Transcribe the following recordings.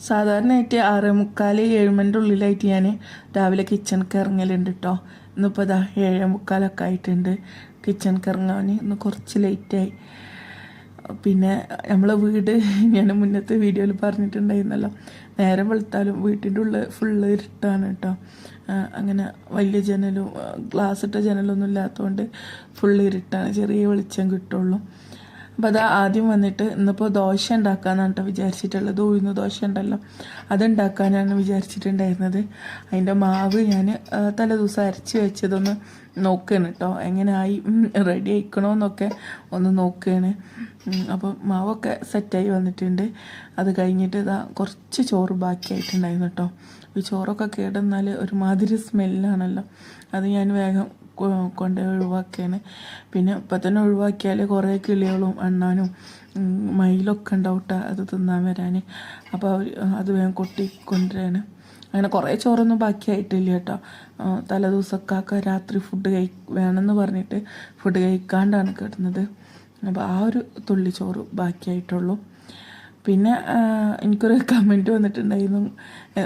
സാധാരണയായിട്ട് ആറ് മുക്കാൽ ഏഴ് മണിന്റെ ഉള്ളിലായിട്ട് ഞാൻ രാവിലെ കിച്ചണിക്ക് ഇറങ്ങലുണ്ട് കേട്ടോ ഇന്നിപ്പോൾ ഇതാ ഏഴ് മുക്കാലൊക്കെ ആയിട്ടുണ്ട് കിച്ചണിക്ക് ഇറങ്ങാൻ ഇന്ന് കുറച്ച് ലേറ്റായി പിന്നെ നമ്മളെ വീട് ഞാൻ മുന്നത്തെ വീഡിയോയിൽ പറഞ്ഞിട്ടുണ്ടായിരുന്നല്ലോ. നേരം വെളുത്താലും വീട്ടിന്റെ ഉള്ളിൽ ഫുള്ള് ഇരുട്ടാണ് കേട്ടോ അങ്ങനെ വലിയ ജനലും ഗ്ലാസ് ഇട്ട ജനലൊന്നും ഇല്ലാത്തതുകൊണ്ട് ഫുള്ള് ഇരുട്ടാണ്. ചെറിയ വെളിച്ചം കിട്ടുള്ളൂ. അപ്പോൾ അത് ആദ്യം വന്നിട്ട് ഇന്നിപ്പോൾ ദോശ ഉണ്ടാക്കാന്നാണ് കേട്ടോ വിചാരിച്ചിട്ടുള്ളത് ഉഴുന്ന് ദോശ ഉണ്ടല്ലോ. അതുണ്ടാക്കാനാണ് വിചാരിച്ചിട്ടുണ്ടായിരുന്നത്. അതിന്റെ മാവ് ഞാൻ തലേദിവസം അരച്ച് വെച്ചതൊന്ന് നോക്കുകയാണ് കേട്ടോ എങ്ങനെ റെഡി ആയിക്കണോന്നൊക്കെ ഒന്ന് നോക്കുകയാണ് അപ്പോൾ മാവൊക്കെ സെറ്റായി വന്നിട്ടുണ്ട്. അത് കഴിഞ്ഞിട്ട് ഇതാ കുറച്ച് ചോറ് ബാക്കിയായിട്ടുണ്ടായിരുന്നു കേട്ടോ ഈ ചോറൊക്കെ കേടെന്നാൽ ഒരുമാതിരി സ്മെല്ലാണല്ലോ അത് ഞാൻ വേഗം കൊ- ഒഴിവാക്കിയാണ്. പിന്നെ ഇപ്പം തന്നെ ഒഴിവാക്കിയാൽ കുറേ കിളികളും എണ്ണാനും മയിലൊക്കെ ഉണ്ടാവും ട്ടോ അത് തിന്നാൻ വരാൻ അപ്പോൾ അവർ അത് വേഗം കൊട്ടി കൊണ്ടുവരാണ് അങ്ങനെ കുറേ ചോറൊന്നും ബാക്കിയായിട്ടില്ല കേട്ടോ. തലേദിവസക്കാക്ക രാത്രി ഫുഡ് കഴി വേണമെന്ന് പറഞ്ഞിട്ട് ഫുഡ് കഴിക്കാണ്ടാണ് കിടന്നത്. അപ്പോൾ ആ ഒരു തുള്ളി ചോറ് ബാക്കിയായിട്ടുള്ളൂ. പിന്നെ എനിക്കൊരു കമന്റ് വന്നിട്ടുണ്ടായിരുന്നു.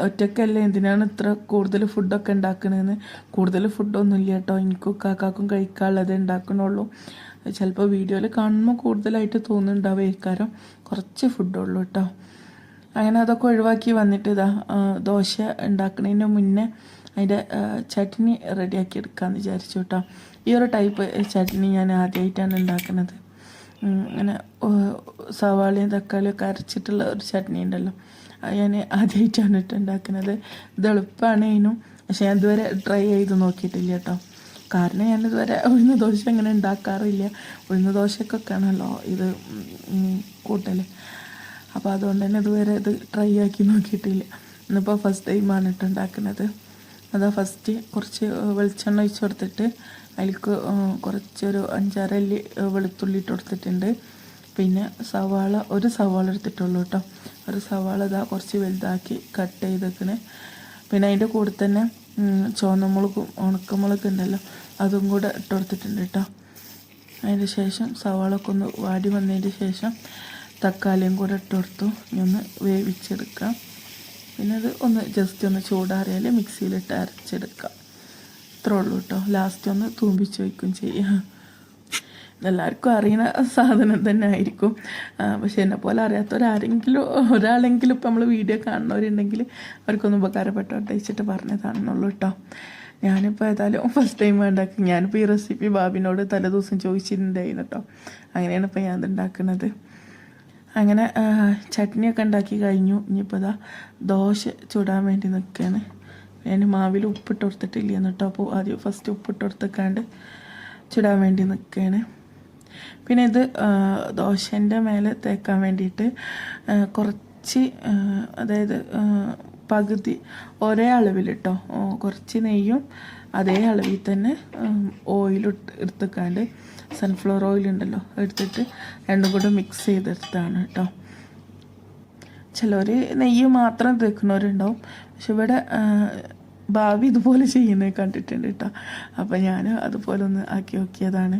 ഒറ്റക്കല്ലേ എന്തിനാണ് ഇത്ര കൂടുതൽ ഫുഡൊക്കെ ഉണ്ടാക്കണതെന്ന് കൂടുതൽ ഫുഡൊന്നും ഇല്ല കേട്ടോ. എനിക്കും കാക്കാക്കും കഴിക്കാനുള്ളത് ഉണ്ടാക്കണുള്ളൂ. ചിലപ്പോൾ വീഡിയോയിൽ കാണുമ്പോൾ കൂടുതലായിട്ട് തോന്നുന്നുണ്ടാവും ഇക്കാരം കുറച്ച് ഫുഡുള്ളൂ കേട്ടോ. അങ്ങനെ അതൊക്കെ ഒഴിവാക്കി വന്നിട്ട് ഇതാ ദോശ ഉണ്ടാക്കുന്നതിന് മുന്നേ അതിന്റെ ചട്നി റെഡിയാക്കി എടുക്കാമെന്ന് വിചാരിച്ചു കേട്ടോ. ഈ ഒരു ടൈപ്പ് ചട്നി ഞാൻ ആദ്യമായിട്ടാണ് ഉണ്ടാക്കുന്നത് അങ്ങനെ സവാളയും തക്കാളിയും ഒക്കെ അരച്ചിട്ടുള്ള ഒരു ചട്നി ഉണ്ടല്ലോ. ഞാൻ ആദ്യമായിട്ടാണ് ഇട്ട് ഉണ്ടാക്കുന്നത്. ഇത് എളുപ്പമാണ് അതിനും. പക്ഷെ ഞാൻ ഇതുവരെ ട്രൈ ചെയ്ത് നോക്കിയിട്ടില്ല കേട്ടോ. കാരണം ഇതുവരെ ഉഴുന്ന ദോശ അങ്ങനെ ഉണ്ടാക്കാറില്ല. ഉഴുന്ന ദോശക്കൊക്കെയാണല്ലോ ഇത് കൂട്ടൽ അപ്പോൾ അതുകൊണ്ട് തന്നെ ഇതുവരെ ഇത് ട്രൈ ആക്കി നോക്കിയിട്ടില്ല. ഇന്നിപ്പോൾ ഫസ്റ്റ് ടൈമാണ് ഇട്ട് ഉണ്ടാക്കുന്നത്. അതാ ഫസ്റ്റ് കുറച്ച് വെളിച്ചെണ്ണ ഒഴിച്ച് കൊടുത്തിട്ട് അതിലേക്ക് കുറച്ചൊരു അഞ്ചാറല്ലി വെളുത്തുള്ളി ഇട്ട് കൊടുത്തിട്ടുണ്ട്. പിന്നെ സവാള ഒരു സവാള എടുത്തിട്ടുള്ളൂ കേട്ടോ ഒരു സവാള ഇതാ കുറച്ച് വലുതാക്കി കട്ട് ചെയ്തേക്കണേ. പിന്നെ അതിന്റെ കൂടെ തന്നെ ചുവന്നമുളകും ഉണക്കമുളക് ഉണ്ടല്ലോ അതും കൂടെ ഇട്ട് കൊടുത്തിട്ടുണ്ട് കേട്ടോ അതിന് ശേഷം സവാളൊക്കെ ഒന്ന് വാടി വന്നതിന് ശേഷം തക്കാളിയും കൂടെ ഇട്ട് കൊടുത്തു. ഒന്ന് വേവിച്ചെടുക്കാം. പിന്നെ അത് ഒന്ന് ജസ്റ്റ് ഒന്ന് ചൂടാറിയാൽ മിക്സിയിലിട്ട് അരച്ചെടുക്കാം. ഇത്രേ ഉള്ളൂ കേട്ടോ. ലാസ്റ്റ് ഒന്ന് തൂമ്പിച്ച് വയ്ക്കും ചെയ്യാം. എല്ലാവർക്കും അറിയുന്ന സാധനം തന്നെ ആയിരിക്കും. പക്ഷേ എന്നെ പോലെ അറിയാത്തവരാരെങ്കിലും ഒരാളെങ്കിലും ഇപ്പം നമ്മൾ വീഡിയോ കാണുന്നവരുണ്ടെങ്കിൽ അവർക്കൊന്ന് ഉപകാരപ്പെട്ടോട്ടെ വെച്ചിട്ട് പറഞ്ഞതാണെന്നുള്ളൂ കേട്ടോ. ഞാനിപ്പോൾ ഏതായാലും ഫസ്റ്റ് ടൈം ഉണ്ടാക്കി. ഞാനിപ്പോൾ ഈ റെസിപ്പി ബാബിനോട് തലേദിവസം ചോദിച്ചിട്ടുണ്ടായിരുന്നു കേട്ടോ. അങ്ങനെയാണ് ഇപ്പോൾ ഞാൻ ഉണ്ടാക്കുന്നത് അങ്ങനെ ചട്നിയൊക്കെ ഉണ്ടാക്കി കഴിഞ്ഞു. ഇനിയിപ്പോൾ ദോശ ചുടാൻ വേണ്ടി നിൽക്കുകയാണ് ഞാൻ മാവിൽ ഉപ്പിട്ട് കൊടുത്തിട്ടില്ല എന്നിട്ടോ അപ്പോൾ ആദ്യം ഫസ്റ്റ് ഉപ്പിട്ട് കൊടുത്തേക്കാണ്ട് ചുടാൻ വേണ്ടി നിൽക്കുകയാണ് പിന്നെ ഇത് ദോശന്റെ മേലെ തേക്കാൻ വേണ്ടിയിട്ട് കുറച്ച് അതായത് പകുതി ഒരേ അളവിൽ കേട്ടോ കുറച്ച് നെയ്യും അതേ അളവിൽ തന്നെ ഓയിൽ എടുത്തേക്കാണ്ട് സൺഫ്ലവർ ഓയിൽ ഉണ്ടല്ലോ എടുത്തിട്ട് രണ്ടും കൂടെ മിക്സ് ചെയ്തെടുത്താണ് കേട്ടോ ചിലർ നെയ്യ് മാത്രം തേക്കുന്നവരുണ്ടാവും. പക്ഷെ ഇവിടെ ഭാവി ഇതുപോലെ ചെയ്യുന്നത് കണ്ടിട്ടുണ്ട് കേട്ടോ അപ്പം ഞാൻ അതുപോലെ ഒന്ന് ആക്കി നോക്കിയതാണ്.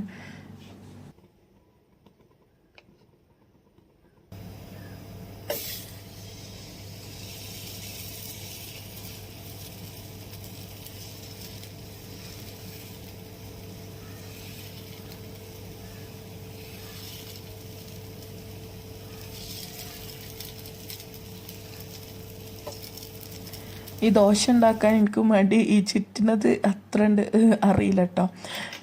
ഈ ദോശ ഉണ്ടാക്കാൻ എനിക്ക് മടി. ഈ ചുറ്റുന്നത് അത്ര ഉണ്ട് അറിയില്ല കേട്ടോ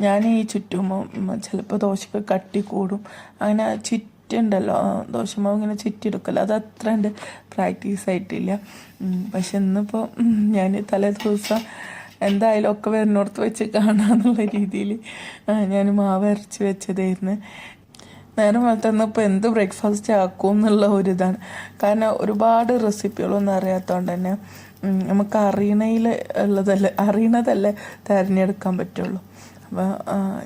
ഞാൻ ഈ ചുറ്റുമ്പോൾ ചിലപ്പോൾ ദോശക്ക് കട്ടി കൂടും. അങ്ങനെ ചുറ്റുണ്ടല്ലോ ദോശമാവ് ഇങ്ങനെ ചുറ്റിയെടുക്കല്ലോ. അത് അത്ര ഉണ്ട് പ്രാക്ടീസ് ആയിട്ടില്ല. പക്ഷെ ഇന്നിപ്പോൾ ഞാൻ തലേ ദിവസം എന്തായാലും ഒക്കെ വരുന്നോടത്ത് വെച്ച് കാണാന്നുള്ള രീതിയിൽ ഞാൻ മാവ് അരച്ച് വെച്ചതായിരുന്നു. നേരം വളർത്തുന്ന ഇപ്പോൾ എന്ത് ബ്രേക്ക്ഫാസ്റ്റ് ആക്കും എന്നുള്ള ഒരു ഇതാണ്. കാരണം ഒരുപാട് റെസിപ്പികളൊന്നും അറിയാത്തതുകൊണ്ട് തന്നെ നമുക്ക് അറിയണയിൽ ഉള്ളതല്ലേ അറിയണതല്ലേ തിരഞ്ഞെടുക്കാൻ പറ്റുള്ളൂ. അപ്പോൾ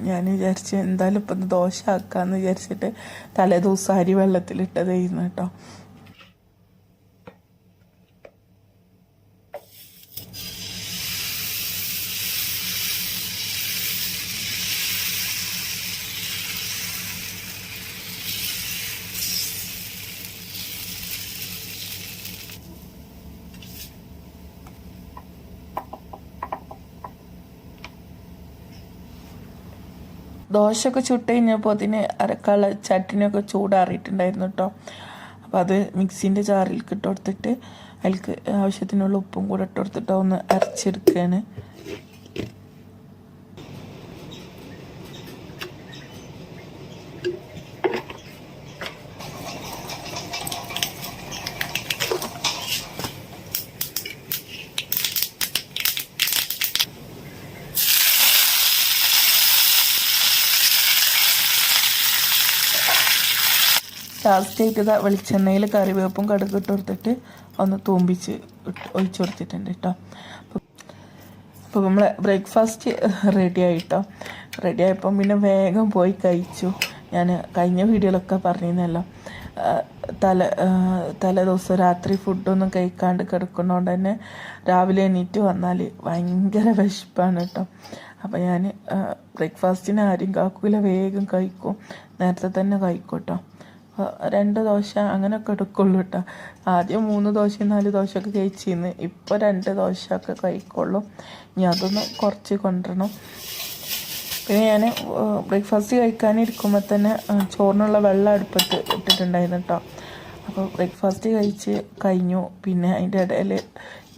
ഞാൻ വിചാരിച്ചു എന്തായാലും ഇപ്പം ദോശ ആക്കാമെന്ന് വിചാരിച്ചിട്ട് തലേ ദിവസം അരി വെള്ളത്തിലിട്ടതായിരുന്നു കേട്ടോ. ദോശയൊക്കെ ചുട്ട് കഴിഞ്ഞപ്പോൾ അതിന് അരക്കാള ചട്ടിനൊക്കെ ചൂടാറിയിട്ടുണ്ടായിരുന്നു കേട്ടോ അപ്പോൾ അത് മിക്സിന്റെ ജാറിൽ ഇട്ട് കൊടുത്തിട്ട് അതിലേക്ക് ആവശ്യത്തിനുള്ള ഉപ്പും കൂടെ ഇട്ട് കൊടുത്തിട്ട് ഒന്ന് അരച്ചെടുക്കുകയാണ് ലാസ്റ്റ് ആയിട്ട് ഇതാ വെളിച്ചെണ്ണയിൽ കറിവേപ്പും കടുക് ഇട്ട് കൊടുത്തിട്ട് ഒന്ന് തൂമ്പിച്ച് ഒഴിച്ചു കൊടുത്തിട്ടുണ്ട് കേട്ടോ. അപ്പോൾ നമ്മൾ ബ്രേക്ക്ഫാസ്റ്റ് റെഡി ആയിട്ടോ. റെഡി ആയപ്പം പിന്നെ വേഗം പോയി കഴിച്ചു. ഞാൻ കഴിഞ്ഞ വീഡിയോയിലൊക്കെ പറഞ്ഞിരുന്നല്ലോ. തല തലേ ദിവസം രാത്രി ഫുഡൊന്നും കഴിക്കാണ്ട് കിടക്കുന്നതുകൊണ്ട് തന്നെ രാവിലെ എണീറ്റ് വന്നാൽ ഭയങ്കര വിശപ്പാണ് കേട്ടോ. അപ്പോൾ ഞാൻ ബ്രേക്ക്ഫാസ്റ്റിന് ആരും കാക്കൂല. വേഗം കഴിക്കും. നേരത്തെ തന്നെ കഴിക്കും കേട്ടോ. രണ്ട് ദോശ അങ്ങനെയൊക്കെ എടുക്കുള്ളൂ കേട്ടോ. ആദ്യം മൂന്ന് ദോശയും നാല് ദോശയൊക്കെ കഴിച്ചിരുന്നു ഇപ്പോൾ രണ്ട് ദോശയൊക്കെ കഴിക്കുള്ളൂ. ഇനി അതൊന്ന് കുറച്ച് കൊണ്ടുവരണം. പിന്നെ ഞാൻ ബ്രേക്ക്ഫാസ്റ്റ് കഴിക്കാനിരിക്കുമ്പോൾ തന്നെ ചോറിനുള്ള വെള്ളം അടുപ്പത്ത് ഇട്ടിട്ടുണ്ടായിരുന്നു കേട്ടോ. അപ്പോൾ ബ്രേക്ക്ഫാസ്റ്റ് കഴിച്ച് കഴിഞ്ഞു. പിന്നെ അതിന്റെ ഇടയിൽ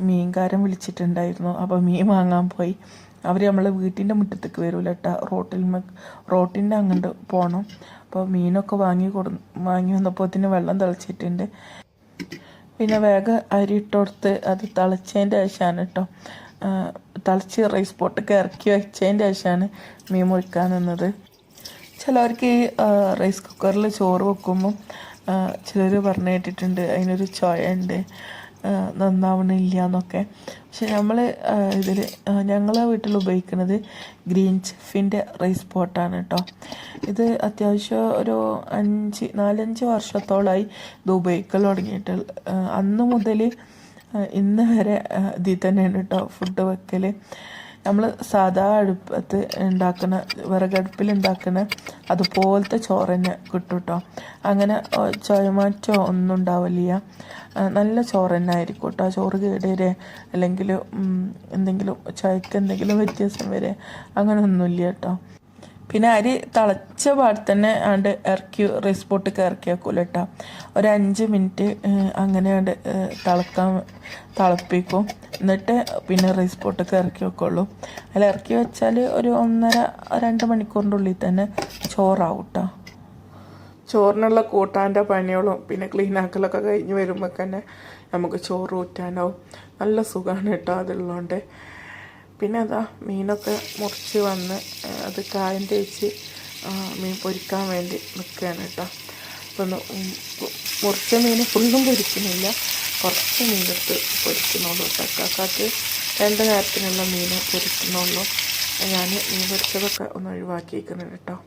മീൻകാരൻ വിളിച്ചിട്ടുണ്ടായിരുന്നു. അപ്പോൾ മീൻ വാങ്ങാൻ പോയി. അവർ നമ്മളെ വീട്ടിന്റെ മുറ്റത്തേക്ക് വരൂല കേട്ടോ. റോട്ടിൽ റോട്ടിന്റെ അങ്ങോട്ട് പോകണം അപ്പോൾ മീനൊക്കെ വാങ്ങി കൊടു വാങ്ങി വന്നപ്പോൾ വെള്ളം തിളച്ചിട്ടുണ്ട്. പിന്നെ വേഗം അരി ഇട്ട് കൊടുത്ത് അത് തിളച്ചതിന്റെ ശേഷമാണ് കേട്ടോ തിളച്ച് റൈസ് പോട്ടൊക്കെ ഇറക്കി വെച്ചതിന്റെ ശേഷമാണ് മീൻ മുഴിക്കാൻ നിന്നത്. ചിലവർക്ക് ഈ റൈസ് കുക്കറിൽ ചോറ് വെക്കുമ്പം ചിലർ പറഞ്ഞു കേട്ടിട്ടുണ്ട് അതിനൊരു ചോയ ഉണ്ട്. നന്നാവണില്ല എന്നൊക്കെ. പക്ഷെ നമ്മൾ ഇതിൽ ഞങ്ങളെ വീട്ടിൽ ഉപയോഗിക്കുന്നത് ഗ്രീൻ ചെഫിന്റെ റൈസ് പോട്ടാണ് കേട്ടോ ഇത് അത്യാവശ്യം ഒരു അഞ്ച് നാലഞ്ച് വർഷത്തോളമായി ഇത് ഉപയോഗിക്കൽ തുടങ്ങിയിട്ട് അന്ന് മുതൽ ഇന്ന് വരെ ഇതിൽ തന്നെയാണ് കേട്ടോ ഫുഡ് വെക്കൽ നമ്മൾ സാധാ അടുപ്പത്ത് ഉണ്ടാക്കുന്ന വിറകടുപ്പിൽ ഉണ്ടാക്കുന്ന അതുപോലത്തെ ചോറ് തന്നെ കിട്ടും കേട്ടോ അങ്ങനെ ചുയമാറ്റോ ഒന്നും ഉണ്ടാവില്ല നല്ല ചോറ് തന്നെ ആയിരിക്കും കേട്ടോ ചോറ് കേടേരെ അല്ലെങ്കിൽ എന്തെങ്കിലും ചുയക്ക് എന്തെങ്കിലും വ്യത്യാസം വരെ അങ്ങനെ ഒന്നുമില്ല കേട്ടോ പിന്നെ അരി തിളച്ച പാട് തന്നെ ആണ്ട് ഇറക്കി റൈസ് പോട്ടിക്ക് ഇറക്കി കേട്ടോ ഒരു അഞ്ച് മിനിറ്റ് അങ്ങനെ ആണ്ട് തിളക്കാൻ തിളപ്പിക്കും. എന്നിട്ട് പിന്നെ റൈസ് പോട്ടൊക്കെ ഇറക്കി വെക്കുള്ളൂ. അതിൽ ഇറക്കി വെച്ചാൽ ഒരു ഒന്നര രണ്ട് മണിക്കൂറിന്റെ ഉള്ളിൽ തന്നെ ചോറാവും കേട്ടോ ചോറിനുള്ള കൂട്ടാന്റെ പണികളും പിന്നെ ക്ലീൻ ആക്കലൊക്കെ കഴിഞ്ഞ് വരുമ്പോൾ തന്നെ നമുക്ക് ചോറ് ഊറ്റാനാവും. നല്ല സുഖമാണ് കേട്ടോ അതുള്ളതുകൊണ്ട് പിന്നെ അതാ മീനൊക്കെ മുറിച്ച് വന്ന് അത് കായം തേച്ച് മീൻ പൊരിക്കാൻ വേണ്ടി നിൽക്കുകയാണ് കേട്ടോ അപ്പോൾ ഒന്ന് ഉം പു- മുറിച്ച മീൻ ഫുള്ളും പൊരിക്കുന്നില്ല. കുറച്ച് മീനെടുത്ത് പൊരിക്കുന്നുള്ളൂ ചക്കാക്കാത്ത് രണ്ട് നേരത്തിനുള്ള മീൻ പൊരിക്കുന്നുള്ളൂ. ഞാൻ മീൻ പൊരിച്ചതൊക്കെ ഒന്ന് ഒഴിവാക്കിയിരിക്കുന്നുണ്ട് കേട്ടോ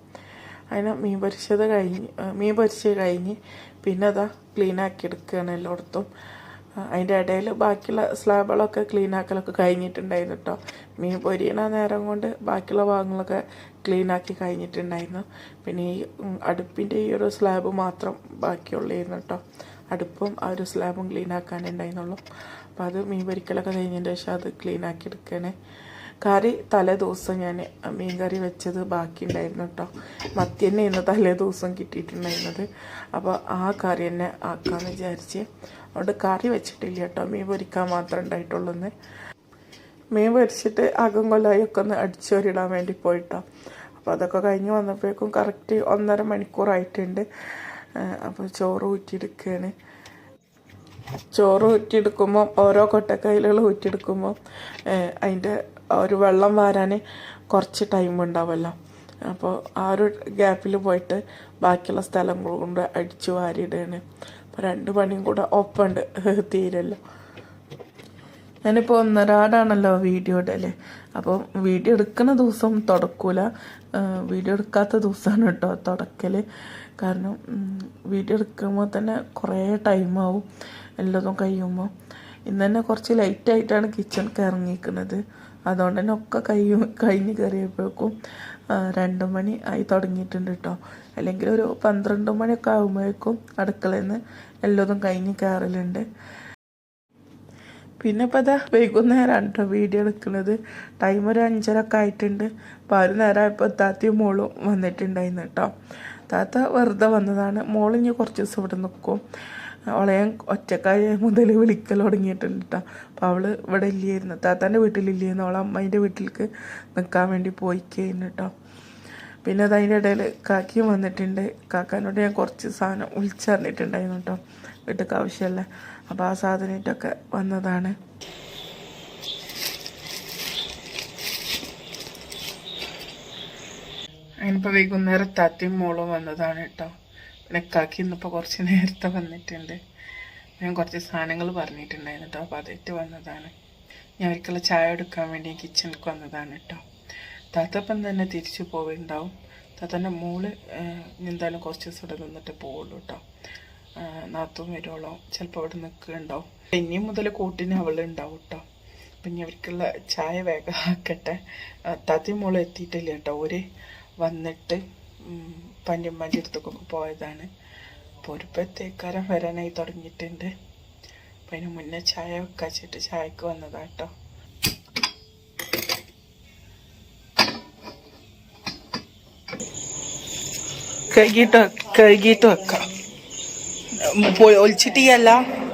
അതിന് മീൻ പൊരിച്ചത് കഴിഞ്ഞ് മീൻ പൊരിച്ച് കഴിഞ്ഞ് പിന്നെ അതാ ക്ലീനാക്കി എടുക്കുകയാണ് എല്ലായിടത്തും അതിന്റെ ഇടയിൽ ബാക്കിയുള്ള സ്ലാബുകളൊക്കെ ക്ലീൻ ആക്കലൊക്കെ കഴിഞ്ഞിട്ടുണ്ടായിരുന്നു കേട്ടോ മീൻ പൊരിയണ നേരം കൊണ്ട് ബാക്കിയുള്ള ഭാഗങ്ങളൊക്കെ ക്ലീൻ ആക്കി കഴിഞ്ഞിട്ടുണ്ടായിരുന്നു. പിന്നെ ഈ അടുപ്പിന്റെ ഈ ഒരു സ്ലാബ് മാത്രം ബാക്കിയുള്ളായിരുന്നു കേട്ടോ അടുപ്പും ആ ഒരു സ്ലാബും ക്ലീൻ ആക്കാനുണ്ടായിരുന്നുള്ളൂ അപ്പം അത് മീൻ പൊരിക്കലൊക്കെ കഴിഞ്ഞതിന്റെ ശേഷം അത് ക്ലീൻ ആക്കി എടുക്കണേ കറി തലേ ദിവസം ഞാൻ മീൻ കറി വെച്ചത് ബാക്കി ഉണ്ടായിരുന്നു കേട്ടോ മത്തി തന്നെ ഇന്ന് തലേ ദിവസം കിട്ടിയിട്ടുണ്ടായിരുന്നത്. അപ്പോൾ ആ കറി തന്നെ ആക്കാമെന്ന് വിചാരിച്ച് അതുകൊണ്ട് കറി വെച്ചിട്ടില്ല കേട്ടോ. മീൻ പൊരിക്കാൻ മാത്രമേ ഉണ്ടായിട്ടുള്ളൂ എന്ന് മീൻ പൊരിച്ചിട്ട് അകം കൊല്ലായൊക്കെ ഒന്ന് അടിച്ചോരിടാൻ വേണ്ടി പോയിട്ടോ. അപ്പോൾ അതൊക്കെ കഴിഞ്ഞ് വന്നപ്പോഴേക്കും കറക്റ്റ് ഒന്നര മണിക്കൂറായിട്ടുണ്ട്. അപ്പോൾ ചോറ് ഊറ്റിയെടുക്കുകയാണ് ചോറ് ഊറ്റിയെടുക്കുമ്പോൾ ഓരോ കൊട്ടക്കൈലുകൾ ഊറ്റിയെടുക്കുമ്പോൾ അതിന്റെ ഒരു വെള്ളം വാരാൻ കുറച്ച് ടൈം ഉണ്ടാവുമല്ലോ അപ്പോൾ ആ ഒരു ഗ്യാപ്പിൽ പോയിട്ട് ബാക്കിയുള്ള സ്ഥലം കൊണ്ട് അടിച്ചു വാരിയിടുകയാണ് രണ്ട് പണിയും കൂടെ ഒപ്പമുണ്ട് തീരല്ലോ. ഞാനിപ്പോൾ ഒന്നരാടാണല്ലോ വീഡിയോ ഇടൽ. അപ്പം വീഡിയോ എടുക്കുന്ന ദിവസം തുടക്കൂല. വീഡിയോ എടുക്കാത്ത ദിവസമാണ് കേട്ടോ തുടക്കൽ കാരണം വീഡിയോ എടുക്കുമ്പോൾ തന്നെ കുറേ ടൈമാവും. എല്ലാതും കഴിയുമ്പോൾ ഇന്ന് തന്നെ കുറച്ച് ലൈറ്റായിട്ടാണ് കിച്ചൺ ഇറങ്ങിയിരിക്കുന്നത്. അതുകൊണ്ട് തന്നെ ഒക്കെ കഴിയും കഴിഞ്ഞ് കയറിയപ്പോഴേക്കും രണ്ട് മണി ആയി തുടങ്ങിയിട്ടുണ്ട് കേട്ടോ അല്ലെങ്കിൽ ഒരു പന്ത്രണ്ട് മണിയൊക്കെ ആകുമ്പോഴേക്കും അടുക്കളയിൽ നിന്ന് എല്ലാതും കഴിഞ്ഞ് കയറലുണ്ട് പിന്നെ ഇപ്പോൾ അതാ വൈകുന്നേരമാണ് കേട്ടോ വീഡിയോ എടുക്കുന്നത്. ടൈം ഒരു അഞ്ചരക്കെ ആയിട്ടുണ്ട്. അപ്പോൾ ഒരു നേരമായപ്പോൾ താത്തയും മോളും വന്നിട്ടുണ്ടായിരുന്നു കേട്ടോ താത്ത വെറുതെ വന്നതാണ്. മോളിഞ്ഞ് കുറച്ച് ദിവസം ഇവിടെ നിൽക്കും അവളെ ഞാൻ ഒറ്റക്കായ മുതൽ വിളിക്കൽ തുടങ്ങിയിട്ടുണ്ട് കേട്ടോ അപ്പോൾ അവൾ ഇവിടെ ഇല്ലായിരുന്നു താത്താന്റെ വീട്ടിലില്ലായിരുന്നു അവൾ അമ്മേന്റെ വീട്ടിലേക്ക് നിൽക്കാൻ വേണ്ടി പോയി പോയിക്കുന്നു കേട്ടോ പിന്നെ അത് അതിന്റെ ഇടയിൽ കാക്കിയും വന്നിട്ടുണ്ട്. കാക്കാനോട് ഞാൻ കുറച്ച് സാധനം വിളിച്ചറിഞ്ഞിട്ടുണ്ടായിരുന്നു കേട്ടോ വീട്ടിൽ ആവശ്യമല്ല അപ്പോൾ ആ സാധനമായിട്ടൊക്കെ വന്നതാണ്. അതിനിപ്പോൾ വൈകുന്നേരം താത്തയും മോളും വന്നതാണ് കേട്ടോ പിന്നെ കാക്കി ഇന്നിപ്പോൾ കുറച്ച് നേരത്തെ വന്നിട്ടുണ്ട്. ഞാൻ കുറച്ച് സാധനങ്ങൾ പറഞ്ഞിട്ടുണ്ടായിരുന്നു കേട്ടോ അപ്പോൾ അതായിട്ട് വന്നതാണ്. ഞാൻ ഒരിക്കലും ചായ എടുക്കാൻ വേണ്ടി കിച്ചണിൽ വന്നതാണ് കേട്ടോ താത്തപ്പം തന്നെ തിരിച്ചു പോവുണ്ടാവും. താത്തന്റെ മോൾ എന്തായാലും കുറച്ച് ദിവസം ഇവിടെ നിന്നിട്ട് പോവുള്ളൂ കേട്ടോ നാത്തും വരുവോളോ ചിലപ്പോൾ അവിടെ നിൽക്കുന്നുണ്ടാവും. ഇനി മുതൽ കൂട്ടിന് അവൾ ഉണ്ടാവും കേട്ടോ ഇനി അവർക്കുള്ള ചായ വേഗം ആക്കട്ടെ. താത്തയും മോളും എത്തിയിട്ടില്ല കേട്ടോ ഒരു വന്നിട്ട് പഞ്ഞമ്മന്റെ അടുത്തൊക്കെ പോയതാണ്. അപ്പോൾ ഒരു പ്രത്യേകാരം വരാനായി തുടങ്ങിയിട്ടുണ്ട്. അപ്പം അതിന് മുന്നേ ചായ വെക്കാച്ചിട്ട് ചായക്ക് വന്നതാട്ടോ കഴുകിയിട്ട് കഴുകിയിട്ട് വെക്കാം. പോയി ഒളിച്ചിട്ടിയല്ല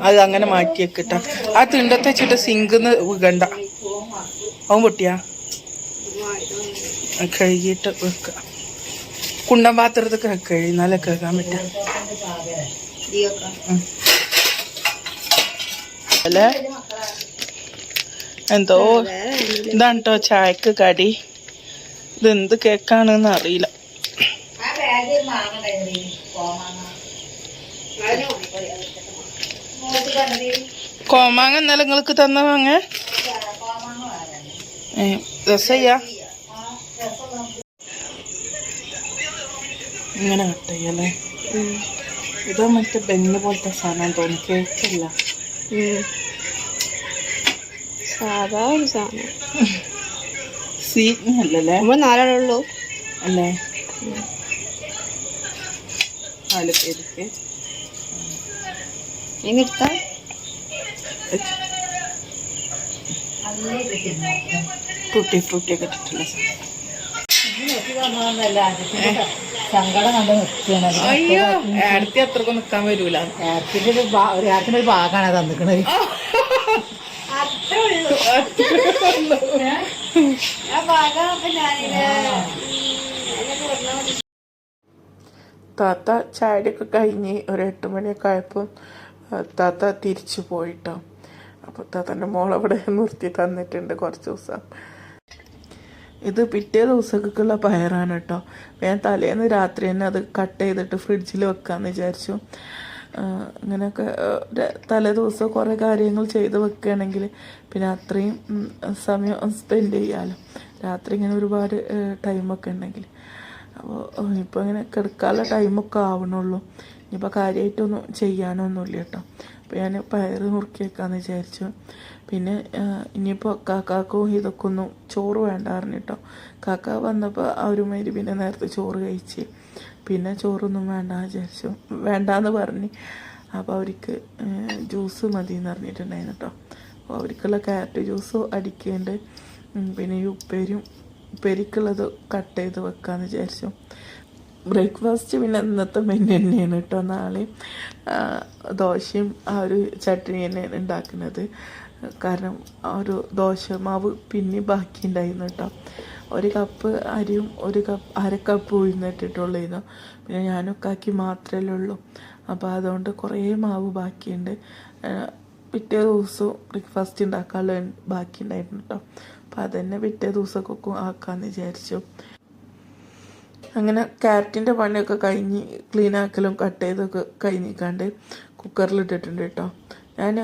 അത് അങ്ങനെ മാറ്റി വെക്കട്ട. ആ തിണ്ടത്തെ വെച്ചിട്ട് സിങ്കിന്ന് വീകണ്ട അവൻ പൊട്ടിയാ? കഴുകിയിട്ട് വെക്കാം. കുണ്ടൻ പാത്രത്തൊക്കെ എന്നാലേ കേൾക്കാൻ പറ്റും. അല്ലേ? എന്തോ ഇതാണ് കേട്ടോ ചായക്ക് കടി. ഇത് എന്ത് കേക്കാണെന്ന് അറിയില്ല. കോമാങ്ങ. എന്നാലും നിങ്ങൾക്ക് തന്ന വാങ്ങ രസയ്യ? ഇങ്ങനെ കട്ടയ്യല്ലേ ഇത് മറ്റേ ബെന്ന് പോലത്തെ സാധനം തോന്നി കേക്കല്ല സാധാ ഒരു സാധനം. സ്വീറ്റ് അല്ലല്ലേ? നമ്മൾ നാലാളുള്ളൂ അല്ലേ? നാല് പേർക്ക് ഫ്രൂട്ടി ഫ്രൂട്ടി ഒക്കെ ഇട്ടിട്ടുള്ള സാധനം. സങ്കടം കണ്ട് നിർത്തിയാണ് അയ്യോ അടുത്ത് അത്രക്കും നിക്കാൻ വരൂല. ഏർത്തിന്റെ ഒരു ഭാഗമാണ് തന്നിക്കണത് താത്ത ചായയൊക്കെ കഴിഞ്ഞ് ഒരു എട്ട് മണിയൊക്കെ ആയപ്പോൾ താത്ത തിരിച്ചു പോയിട്ടോ. അപ്പോൾ താത്തന്റെ മോളവിടെ നിർത്തി തന്നിട്ടുണ്ട് കുറച്ച് ദിവസം. ഇത് പിറ്റേ ദിവസത്തേക്കുള്ള പയറാണ് കേട്ടോ. ഞാൻ തലേന്ന് രാത്രി തന്നെ അത് കട്ട് ചെയ്തിട്ട് ഫ്രിഡ്ജിൽ വെക്കാമെന്ന് വിചാരിച്ചു. അങ്ങനെയൊക്കെ തലേ ദിവസം കുറേ കാര്യങ്ങൾ ചെയ്ത് വെക്കുകയാണെങ്കിൽ പിന്നെ അത്രയും സമയം സ്പെൻഡ് ചെയ്യാമല്ലോ രാത്രി ഇങ്ങനെ ഒരുപാട് ടൈമൊക്കെ ഉണ്ടെങ്കിൽ അപ്പോൾ ഇപ്പോൾ ഇങ്ങനെ കിടക്കാനുള്ള ടൈമൊക്കെ ആവണുള്ളൂ. ഇനിയിപ്പോൾ കാര്യമായിട്ടൊന്നും ചെയ്യാനൊന്നുമില്ല കേട്ടോ. അപ്പോൾ ഞാൻ പയറ് നുറുക്കി വെക്കാമെന്ന് വിചാരിച്ചു. പിന്നെ ഇനിയിപ്പോൾ കാക്കാക്കും ഇതൊക്കെ ഒന്നും ചോറ് വേണ്ട പറഞ്ഞിട്ടോ കാക്ക വന്നപ്പോൾ ഒരു പിന്നെ നേരത്തെ ചോറ് കഴിച്ച്. പിന്നെ ചോറൊന്നും വേണ്ട വിചാരിച്ചു. വേണ്ടാന്ന് പറഞ്ഞ്. അപ്പോൾ അവർക്ക് ജ്യൂസ് മതി എന്ന് പറഞ്ഞിട്ടുണ്ടായിരുന്നു കേട്ടോ അപ്പോൾ അവർക്കുള്ള ക്യാരറ്റ് ജ്യൂസ് അടിക്കുന്നുണ്ട് പിന്നെ ഈ ഉപ്പേരിയും ഉപ്പേരിക്കുള്ളത് കട്ട് ചെയ്ത് വെക്കാമെന്ന് വിചാരിച്ചു. ബ്രേക്ക്ഫാസ്റ്റ് പിന്നെ ഇന്നത്തെ മെനു തന്നെയാണ് കേട്ടോ. നാളെ ദോശയും ആ ഒരു ചട്നി തന്നെയാണ് ഉണ്ടാക്കുന്നത്. കാരണം ഒരു ദോശ മാവ് പിന്നെ ബാക്കി ഉണ്ടായിരുന്നു കേട്ടോ. ഒരു കപ്പ് അരിയും ഒരു കപ്പ് അര കപ്പ് ഉഴുന്നിട്ടിട്ടുള്ളൂ പിന്നെ ഞാനൊക്കെ ആക്കി മാത്രമേ ഉള്ളൂ. അപ്പോൾ അതുകൊണ്ട് കുറേ മാവ് ബാക്കിയുണ്ട്. പിറ്റേ ദിവസവും ബ്രേക്ക്ഫാസ്റ്റ് ഉണ്ടാക്കാനുള്ള ബാക്കി ഉണ്ടായിരുന്നു കേട്ടോ. അപ്പോൾ അതുതന്നെ പിറ്റേ ദിവസമൊക്കെ ആക്കാമെന്ന് വിചാരിച്ചു. അങ്ങനെ ക്യാരറ്റിന്റെ പണിയൊക്കെ കഴിഞ്ഞ് ക്ലീൻ ആക്കലും കട്ട് ചെയ്തൊക്കെ കഴിഞ്ഞിക്കാണ്ട് കുക്കറിലിട്ടിട്ടുണ്ട് കേട്ടോ ഞാൻ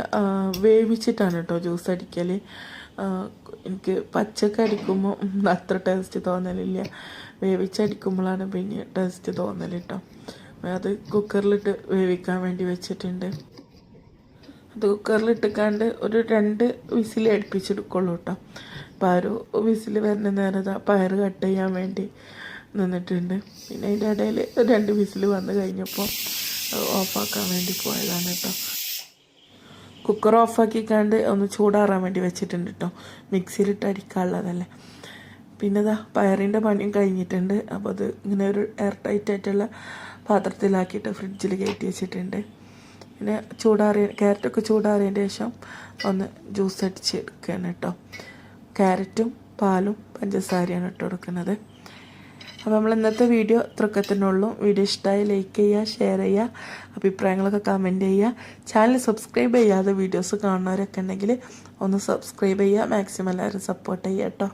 വേവിച്ചിട്ടാണ് കേട്ടോ ജ്യൂസ് അടിക്കൽ എനിക്ക് പച്ചക്ക അടിക്കുമ്പോൾ അത്ര ടേസ്റ്റ് തോന്നലില്ല. വേവിച്ചടിക്കുമ്പോഴാണ് പിന്നെ ടേസ്റ്റ് തോന്നൽ കേട്ടോ അത് കുക്കറിലിട്ട് വേവിക്കാൻ വേണ്ടി വെച്ചിട്ടുണ്ട്. അത് കുക്കറിലിട്ടിക്കാണ്ട് ഒരു രണ്ട് വിസിൽ അടുപ്പിച്ചെടുക്കുള്ളൂ കേട്ടോ അപ്പോൾ ആ ഒരു വിസിൽ വരുന്ന ആ പയർ കട്ട് ചെയ്യാൻ വേണ്ടി നിന്നിട്ടുണ്ട്. പിന്നെ അതിന്റെ ഇടയിൽ രണ്ട് വിസിൽ വന്നു കഴിഞ്ഞപ്പോൾ ഓഫാക്കാൻ വേണ്ടി പോയതാണ് കേട്ടോ കുക്കർ ഓഫാക്കിക്കാണ്ട് ഒന്ന് ചൂടാറാൻ വേണ്ടി വെച്ചിട്ടുണ്ട് കേട്ടോ മിക്സിയിലിട്ട് അരിക്കാനുള്ളതല്ലേ പിന്നെ ഇതാ പയറിന്റെ പണിയും കഴിഞ്ഞിട്ടുണ്ട്. അപ്പോൾ അത് ഇങ്ങനെ ഒരു എയർ ടൈറ്റ് ആയിട്ടുള്ള പാത്രത്തിലാക്കിയിട്ട് ഫ്രിഡ്ജിൽ കയറ്റി വെച്ചിട്ടുണ്ട്. പിന്നെ ചൂടാറിയ ക്യാരറ്റൊക്കെ ചൂടാറിയതിന്റെ ശേഷം ഒന്ന് ജ്യൂസ് അടിച്ച് എടുക്കുകയാണ് കേട്ടോ ക്യാരറ്റും പാലും പഞ്ചസാരയാണ് ഇട്ട് കൊടുക്കുന്നത്. അപ്പോൾ നമ്മൾ ഇന്നത്തെ വീഡിയോ ഇത്രയൊക്കെ തന്നെ വീഡിയോ ഇഷ്ടമായി ലൈക്ക് ചെയ്യുക ഷെയർ ചെയ്യുക അഭിപ്രായങ്ങളൊക്കെ കമന്റ് ചെയ്യുക. ചാനൽ സബ്സ്ക്രൈബ് ചെയ്യാതെ വീഡിയോസ് കാണുന്നവരൊക്കെ ഉണ്ടെങ്കിൽ ഒന്ന് സബ്സ്ക്രൈബ് ചെയ്യുക. മാക്സിമം എല്ലാവരും സപ്പോർട്ട് ചെയ്യുക കേട്ടോ.